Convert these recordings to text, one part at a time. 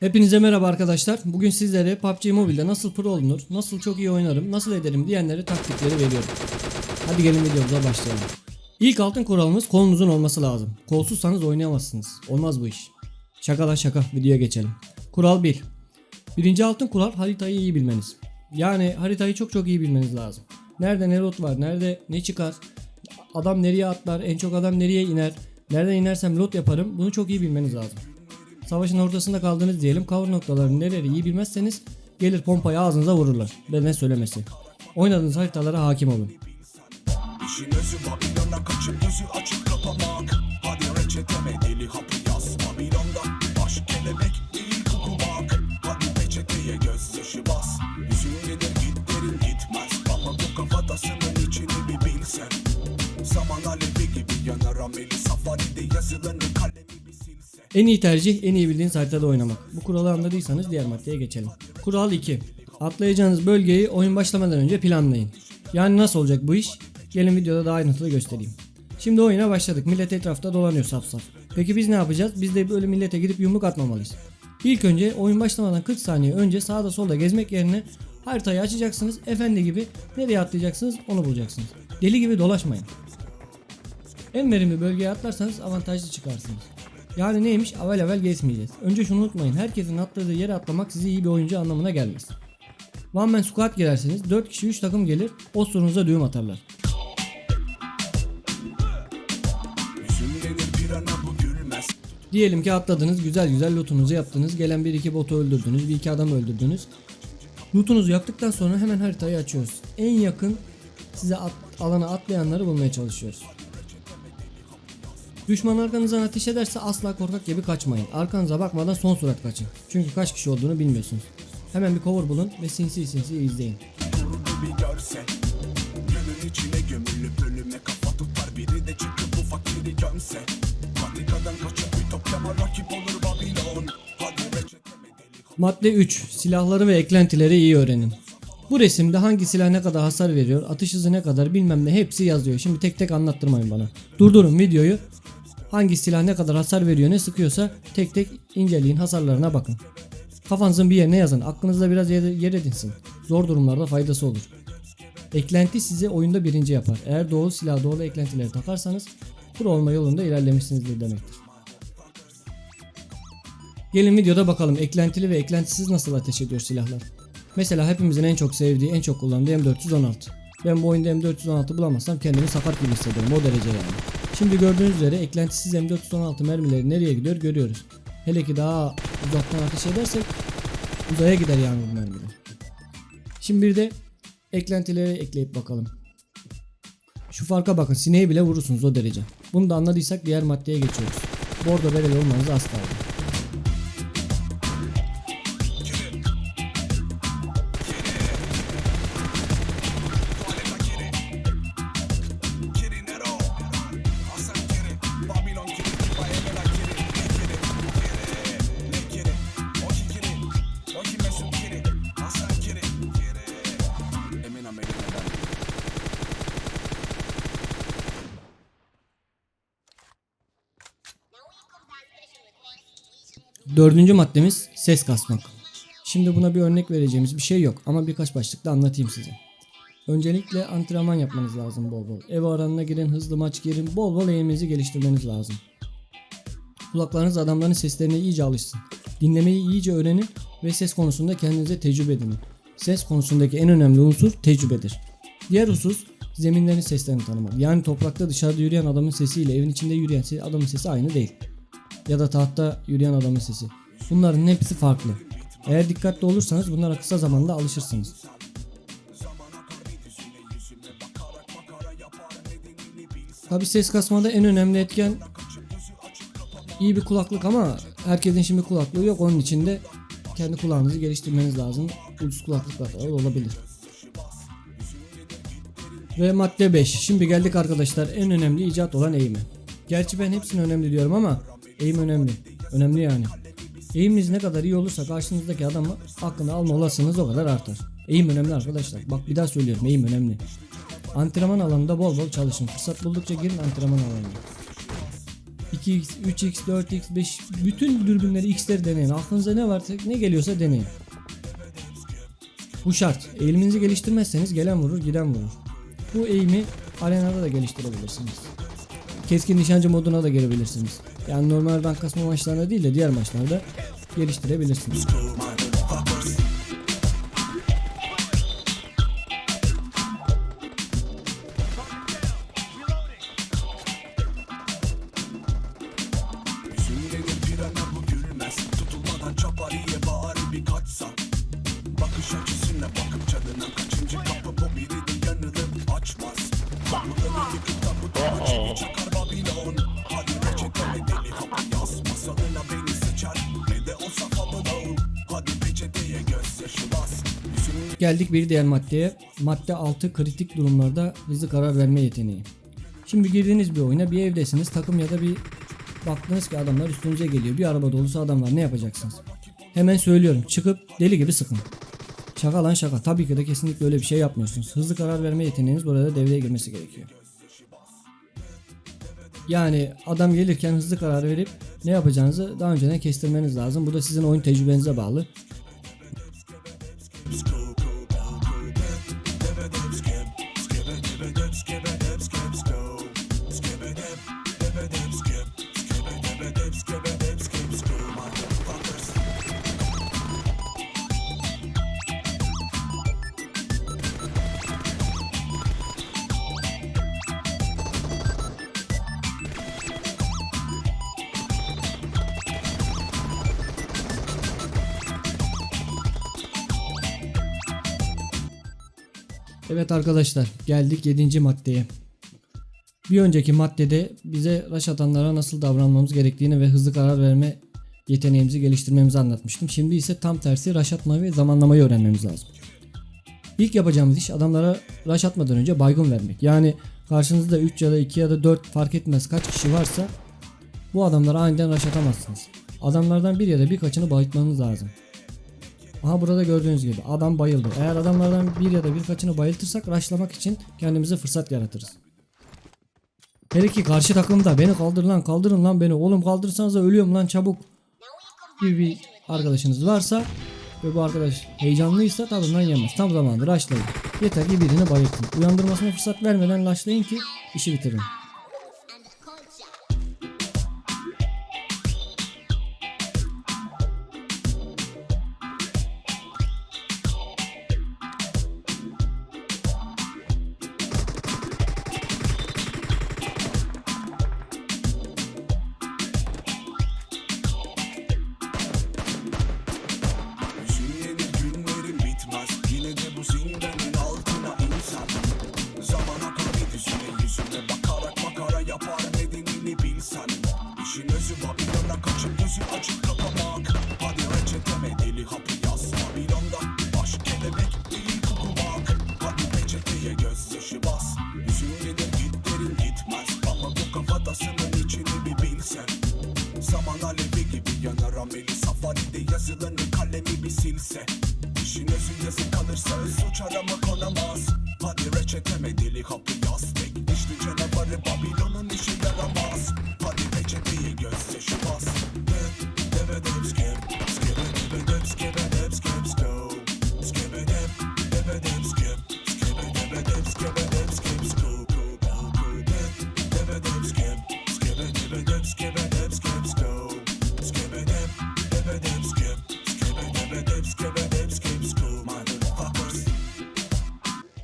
Hepinize merhaba arkadaşlar. Bugün sizlere PUBG Mobile'de nasıl pro olunur, nasıl çok iyi oynarım, nasıl ederim diyenlere taktikleri veriyorum. Hadi gelin videomuza başlayalım. İlk altın kuralımız kolunuzun olması lazım. Kolsuzsanız oynayamazsınız. Olmaz bu iş. Şaka lan şaka. Videoya geçelim. Kural 1. Birinci altın kural haritayı iyi bilmeniz. Yani haritayı çok çok iyi bilmeniz lazım. Nerede ne loot var, nerede ne çıkar, adam nereye atlar, en çok adam nereye iner, nereden inersem loot yaparım bunu çok iyi bilmeniz lazım. Savaşın ortasında kaldınız diyelim. Cover noktalarını neleri iyi bilmezseniz gelir pompayı ağzınıza vururlar. Ve ne söylemesi. Oynadığınız haritalara hakim olun. İşin özü Babilon'a kaçıp gözü açıp kapamak Zaman alevi gibi yanar ameli Safaride yazılarını kalemi bir silse En iyi tercih en iyi bildiğiniz haritada oynamak. Bu kuralı anladıysanız diğer maddeye geçelim. Kural 2. Atlayacağınız bölgeyi oyun başlamadan önce planlayın. Yani nasıl olacak bu iş? Gelin videoda daha ayrıntılı göstereyim. Şimdi oyuna başladık. Millet etrafta dolanıyor saf saf. Peki biz ne yapacağız? Biz de böyle millete gidip yumruk atmamalıyız. İlk önce oyun başlamadan 40 saniye önce sağda solda gezmek yerine haritayı açacaksınız. Efendi gibi nereye atlayacaksınız onu bulacaksınız. Deli gibi dolaşmayın. En verimli bölgeye atlarsanız avantajlı çıkarsınız. Yani neymiş? Avel avel gezmeyeceğiz. Önce şunu unutmayın. Herkesin atladığı yere atlamak sizi iyi bir oyuncu anlamına gelmez. One man squad girerseniz 4 kişi 3 takım gelir. Osurunuza düğüm atarlar. Diyelim ki atladınız, güzel güzel lootunuzu yaptınız. Gelen bir iki botu öldürdünüz, bir iki adam öldürdünüz. Lootunuzu yaptıktan sonra hemen haritayı açıyoruz. En yakın size at, alana atlayanları bulmaya çalışıyoruz. Düşman arkanızdan ateş ederse asla korkak gibi kaçmayın. Arkanıza bakmadan son surat kaçın. Çünkü kaç kişi olduğunu bilmiyorsunuz. Hemen bir cover bulun ve sinsi sinsi izleyin. Madde 3. Silahları ve eklentileri iyi öğrenin. Bu resimde hangi silah ne kadar hasar veriyor, atış hızı ne kadar bilmem ne hepsi yazıyor. Şimdi tek tek anlattırmayın bana. Durdurun videoyu. Hangi silah ne kadar hasar veriyor ne sıkıyorsa tek tek inceleyin hasarlarına bakın. Kafanızın bir yerine yazın. Aklınızda biraz yer, yer edinsin. Zor durumlarda faydası olur. Eklenti sizi oyunda birinci yapar. Eğer doğru silah doğru eklentileri takarsanız pro olma yolunda ilerlemişsinizdir demektir. Gelin videoda bakalım eklentili ve eklentisiz nasıl ateş ediyor silahlar. Mesela hepimizin en çok sevdiği, en çok kullandığı M416. Ben bu oyunda M416 bulamazsam kendimi sakat gibi hissediyorum o derece yani. Şimdi gördüğünüz üzere eklentisiz M416 mermileri nereye gidiyor görüyoruz. Hele ki daha uzaktan ateş edersek uzaya gider yani bu mermiler. Şimdi bir de eklentileri ekleyip bakalım. Şu farka bakın sineği bile vurursunuz o derece. Bunu da anladıysak diğer maddeye geçiyoruz. Bordo bereli olmanızı az kaldı. Every Dördüncü maddemiz ses kasmak. Şimdi buna bir örnek vereceğimiz bir şey yok ama birkaç başlıkta anlatayım size. Öncelikle antrenman yapmanız lazım bol bol. Ev aranına girin, hızlı maç girin, bol bol eğiminizi geliştirmeniz lazım. Kulaklarınız adamların seslerine iyice alışsın. Dinlemeyi iyice öğrenin ve ses konusunda kendinize tecrübe edinin. Ses konusundaki en önemli unsur tecrübedir. Diğer husus zeminlerin seslerini tanımak. Yani toprakta dışarıda yürüyen adamın sesiyle evin içinde yürüyen adamın sesi aynı değil ya da tahtta yürüyen adamın sesi. Bunların hepsi farklı. Eğer dikkatli olursanız bunlara kısa zamanda alışırsınız. Tabi ses kasmada en önemli etken iyi bir kulaklık ama herkesin şimdi kulaklığı yok. Onun için de kendi kulağınızı geliştirmeniz lazım. Ucuz kulaklıklar da olabilir. Ve madde 5. Şimdi geldik arkadaşlar en önemli icat olan eğimi. Gerçi ben hepsini önemli diyorum ama eğim önemli. Önemli yani. Eğiminiz ne kadar iyi olursa karşınızdaki adamı aklına alma olasılığınız o kadar artar. Eğim önemli arkadaşlar. Bak bir daha söylüyorum eğim önemli. Antrenman alanında bol bol çalışın. Fırsat buldukça girin antrenman alanına. 2x, 3x, 4x, 5 bütün dürbünleri x'leri deneyin. Aklınıza ne varsa ne geliyorsa deneyin. Bu şart. Eğiminizi geliştirmezseniz gelen vurur, giden vurur. Bu eğimi arenada da geliştirebilirsiniz. Keskin nişancı moduna da girebilirsiniz. Yani normal rank kasma maçlarında değil de diğer maçlarda geliştirebilirsiniz. Geldik bir diğer maddeye. Madde 6 kritik durumlarda hızlı karar verme yeteneği. Şimdi girdiğiniz bir oyuna bir evdesiniz takım ya da bir baktınız ki adamlar üstünüze geliyor. Bir araba dolusu adam var ne yapacaksınız? Hemen söylüyorum çıkıp deli gibi sıkın. Şaka lan şaka. Tabii ki de kesinlikle öyle bir şey yapmıyorsunuz. Hızlı karar verme yeteneğiniz burada devreye girmesi gerekiyor. Yani adam gelirken hızlı karar verip ne yapacağınızı daha önceden kestirmeniz lazım. Bu da sizin oyun tecrübenize bağlı. Evet arkadaşlar geldik 7. maddeye. Bir önceki maddede bize rush atanlara nasıl davranmamız gerektiğini ve hızlı karar verme yeteneğimizi geliştirmemizi anlatmıştım. Şimdi ise tam tersi rush atmayı ve zamanlamayı öğrenmemiz lazım. İlk yapacağımız iş adamlara rush atmadan önce baygın vermek. Yani karşınızda 3 ya da 2 ya da 4 fark etmez kaç kişi varsa bu adamlara aniden rush atamazsınız. Adamlardan bir ya da birkaçını bayıltmanız lazım. Aha burada gördüğünüz gibi adam bayıldı. Eğer adamlardan bir ya da birkaçını bayıltırsak rushlamak için kendimize fırsat yaratırız. Hele ki karşı takımda beni kaldır lan kaldırın lan beni oğlum kaldırsanız ölüyorum lan çabuk gibi bir arkadaşınız varsa ve bu arkadaş heyecanlıysa tadından yemez. Tam zamanında rushlayın. Yeter ki birini bayıltın. Uyandırmasına fırsat vermeden rushlayın ki işi bitirin. Kalemi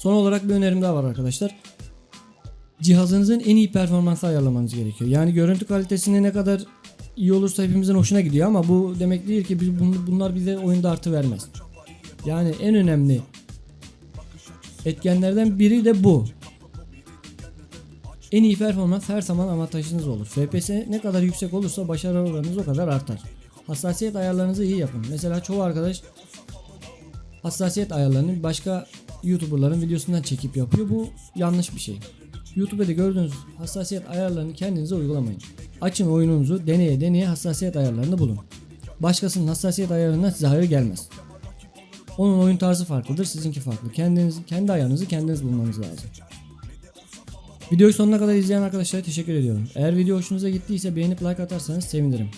Son olarak bir önerim daha var arkadaşlar. Cihazınızın en iyi performansı ayarlamanız gerekiyor. Yani görüntü kalitesini ne kadar iyi olursa hepimizin hoşuna gidiyor ama bu demek değil ki bunlar bize oyunda artı vermez. Yani en önemli etkenlerden biri de bu. En iyi performans her zaman avantajınız olur. FPS ne kadar yüksek olursa başarı oranınız o kadar artar. Hassasiyet ayarlarınızı iyi yapın. Mesela çoğu arkadaş hassasiyet ayarlarını başka YouTuber'ların videosundan çekip yapıyor. Bu yanlış bir şey. YouTube'da gördüğünüz hassasiyet ayarlarını kendinize uygulamayın. Açın oyununuzu deneye deneye hassasiyet ayarlarını bulun. Başkasının hassasiyet ayarından size hayır gelmez. Onun oyun tarzı farklıdır, sizinki farklı. Kendiniz kendi ayarınızı kendiniz bulmanız lazım. Videoyu sonuna kadar izleyen arkadaşlara teşekkür ediyorum. Eğer video hoşunuza gittiyse beğenip like atarsanız sevinirim.